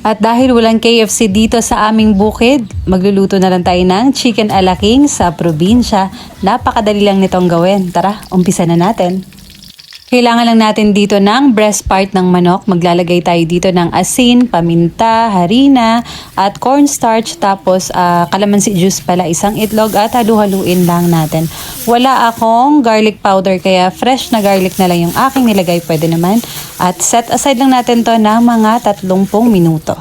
At dahil walang KFC dito sa aming bukid, magluluto na lang tayo ng chicken alaking sa probinsya. Napakadali lang nitong gawin. Tara, umpisa na natin. Kailangan lang natin dito ng breast part ng manok. Maglalagay tayo dito ng asin, paminta, harina, at cornstarch. Tapos ah, calamansi juice pala, isang itlog at halu-haluin lang natin. Wala akong garlic powder kaya fresh na garlic na lang yung aking nilagay. Pwede naman. At set aside lang natin to ng mga 30 minuto.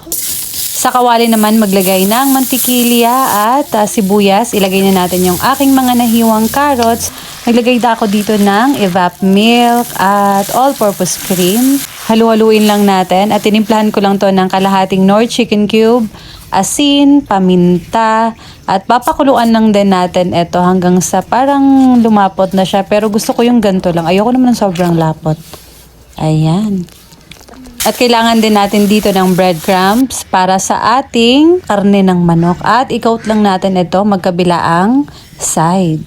Sa kawali naman maglagay ng mantikilya at ah, sibuyas. Ilagay na natin yung aking mga nahiwang carrots. Naglagay na ako dito ng evap milk at all-purpose cream. Halu-haluin lang natin at tinimplahan ko lang to ng kalahating Nor chicken cube, asin, paminta, at papakuluan lang din natin ito hanggang sa parang lumapot na siya. Pero gusto ko yung ganito lang. Ayoko naman ng sobrang lapot. Ayan. At kailangan din natin dito ng breadcrumbs para sa ating karne ng manok. At i-coat lang natin ito magkabilaang side.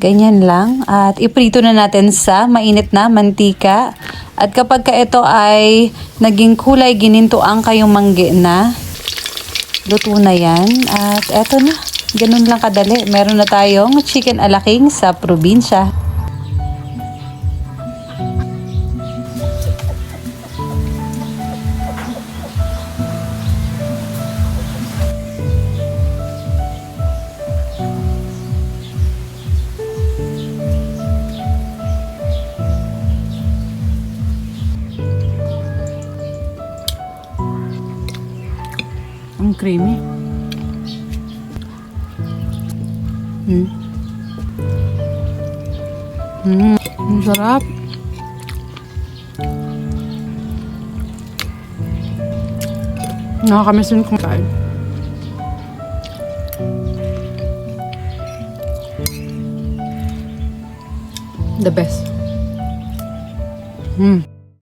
Ganyan lang. At iprito na natin sa mainit na mantika. At kapag ka ito ay naging kulay gininto ang kayong manggi na, luto na yan. At eto na. Ganun lang kadali. Meron na tayong chicken alaking sa probinsya. Ang creamy. Hmm. Hmm, ang sarap. Nakakamiss din kung kain. The best. Hmm.